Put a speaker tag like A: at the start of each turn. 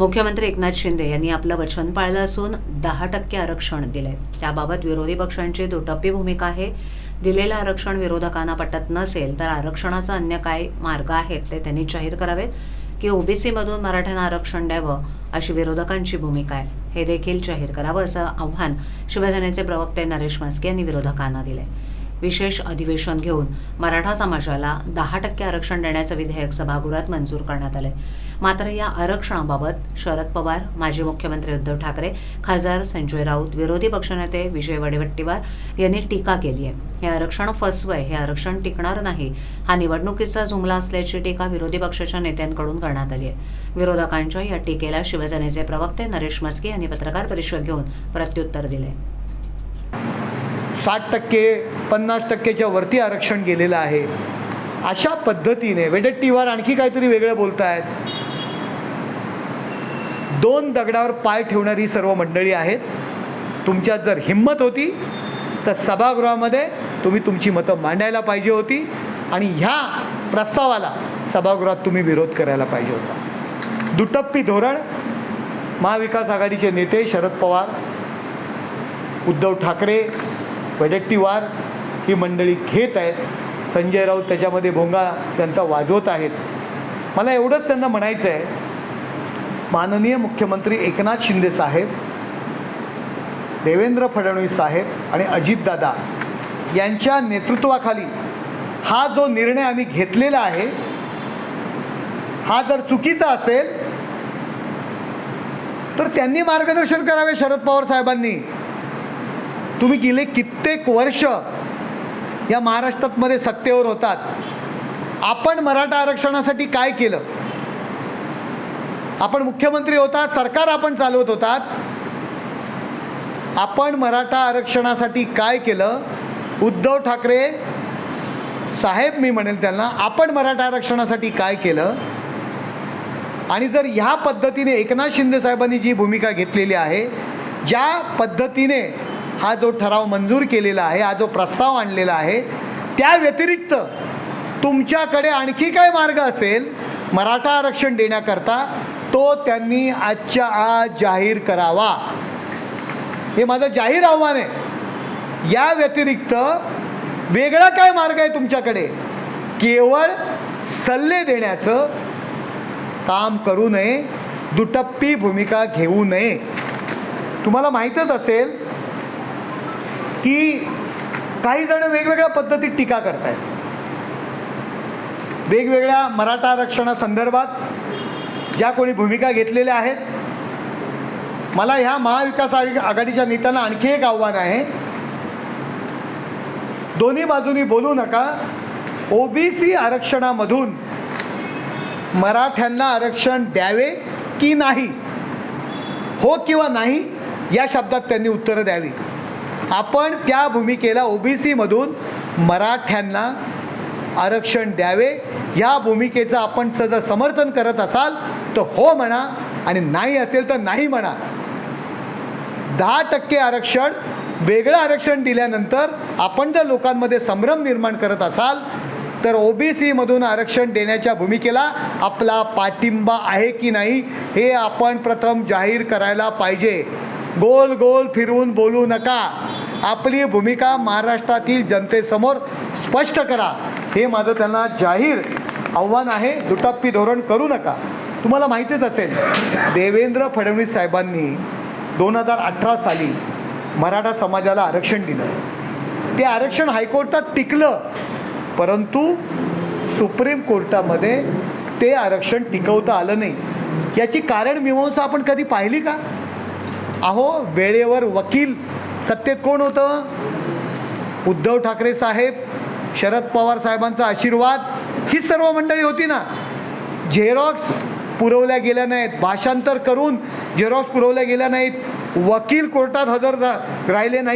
A: मुख्यमंत्री एकनाथ शिंदे यांनी आपलं वचन पाळलं असून दहा टक्के आरक्षण दिलंय. त्याबाबत विरोधी पक्षांची दुटप्पी भूमिका आहे. दिलेलं आरक्षण विरोधकांना पटत नसेल तर आरक्षणाचा अन्य काय मार्ग आहेत ते त्यांनी जाहीर करावेत की ओबीसीमधून मराठ्यांना आरक्षण द्यावं अशी विरोधकांची भूमिका आहे. हे देखील जाहीर करावं असं आव्हान शिवसेनेचे प्रवक्ते नरेश म्हस्के यांनी विरोधकांना दिले विशेष अधिवेशन घेऊन मराठा समाजाला दहा टक्के आरक्षण देण्याचं विधेयक सभागृहात मंजूर करण्यात आलंय. मात्र या आरक्षणाबाबत शरद पवार माजी मुख्यमंत्री उद्धव ठाकरे खासदार संजय राऊत विरोधी पक्षनेते विजय वडेवट्टीवार यांनी टीका केली आहे. हे आरक्षण फसवय हे आरक्षण टिकणार नाही हा निवडणुकीचा जुमला असल्याची टीका विरोधी पक्षाच्या नेत्यांकडून करण्यात आली आहे. विरोधकांच्या या टीकेला शिवसेनेचे प्रवक्ते नरेश मस्के यांनी पत्रकार परिषद घेऊन प्रत्युत्तर दिले
B: साठ टक्के पन्नास टक्केच्या वरती आरक्षण गेलेलं आहे. अशा पद्धतीने वेडट्टीवार आणखी काहीतरी वेगळं बोलत आहेत दोन दगडावर पाय ठेवणारी सर्व मंडळी आहेत. तुमच्यात जर हिंमत होती तर सभागृहामध्ये तुम्ही तुमची मतं मांडायला पाहिजे होती आणि ह्या प्रस्तावाला सभागृहात तुम्ही विरोध करायला पाहिजे होता. दुटप्पी धोरण महाविकास आघाडीचे नेते शरद पवार उद्धव ठाकरे वडेट्टीवार ही मंडळी घेत आहेत. संजय राऊत त्याच्यामध्ये भोंगा त्यांचा वाजवत आहेत. मला एवढंच त्यांना म्हणायचं आहे माननीय मुख्यमंत्री एकनाथ शिंदे साहेब देवेंद्र फडणवीस साहेब आणि अजितदादा यांच्या नेतृत्वाखाली हा जो निर्णय आम्ही घेतलेला आहे हा जर चुकीचा असेल तर त्यांनी मार्गदर्शन करावे शरद पवार साहेबांनी. तुम्ही गेले कित्येक वर्ष या महाराष्ट्रातमध्ये सत्तेवर होतात. आपण मराठा आरक्षणासाठी काय केलं? आपण मुख्यमंत्री होता सरकार आपण चालवत होतात. आपण मराठा आरक्षणासाठी काय केलं? उद्धव ठाकरे साहेब मी म्हणेल त्यांना आपण मराठा आरक्षणासाठी काय केलं? आणि जर ह्या पद्धतीने एकनाथ शिंदे साहेबांनी जी भूमिका घेतलेली आहे ज्या पद्धतीने हा जो ठराव मंजूर केलेला आहे हा जो प्रस्ताव आणलेला आहे त्या व्यतिरिक्त तुमच्याकडे आणखी काय मार्ग असेल मराठा आरक्षण देण्याकरता तो त्यांनी आजच्या आज जाहीर करावा. हे माझं जाहीर आव्हान आहे. या व्यतिरिक्त वेगळा काय मार्ग आहे तुमच्याकडे? केवळ सल्ले देण्याचं काम करू नये दुटप्पी भूमिका घेऊ नये. तुम्हाला माहीतच असेल की काही जण वेगवेगळ्या पद्धतीत टीका करत आहेत वेगवेगळ्या मराठा आरक्षणासंदर्भात ज्या कोणी भूमिका घेतलेल्या आहेत मला ह्या महाविकास आघाडीच्या नेत्यांना आणखी एक आव्हान आहे. दोन्ही बाजूनी बोलू नका. ओबीसी आरक्षणामधून मराठ्यांना आरक्षण द्यावे की नाही? हो किंवा नाही या शब्दात त्यांनी उत्तरं द्यावी. आपण त्या भूमिकेला ओबीसीमधून मराठ्यांना आरक्षण द्यावे. या भूमिकेचं आपण सज समर्थन करत असाल तर हो म्हणा आणि नाही असेल तर नाही म्हणा. दहा टक्के आरक्षण वेगळं आरक्षण दिल्यानंतर आपण जर लोकांमध्ये संभ्रम निर्माण करत असाल तर ओबीसीमधून आरक्षण देण्याच्या भूमिकेला आपला पाठिंबा आहे की नाही हे आपण प्रथम जाहीर करायला पाहिजे. गोल गोल फिरवून बोलू नका. आपली भूमिका महाराष्ट्रातील जनतेसमोर स्पष्ट करा. हे माझं त्यांना जाहीर आव्हान आहे. दुटप्पी धोरण करू नका. तुम्हाला माहितीच असेल देवेंद्र फडणवीस साहेबांनी दोन हजार अठरा साली मराठा समाजाला आरक्षण दिलं. ते आरक्षण हायकोर्टात टिकलं परंतु सुप्रीम कोर्टामध्ये ते आरक्षण टिकवता आलं नाही. याची कारण मीमांसा आपण कधी पाहिली का? अहो वेळेवर वकील सत्तेत कोण होतं? उद्धव ठाकरे साहेब शरद पवार साहेबांचा आशीर्वाद ही सर्व मंडळी होती ना. झेरॉक्स पुरवल्या गेल्या नाहीत. भाषांतर करून झेरॉक्स पुरवल्या गेल्या नाहीत. वकील कोर्टात हजर झा- राहिले नाही.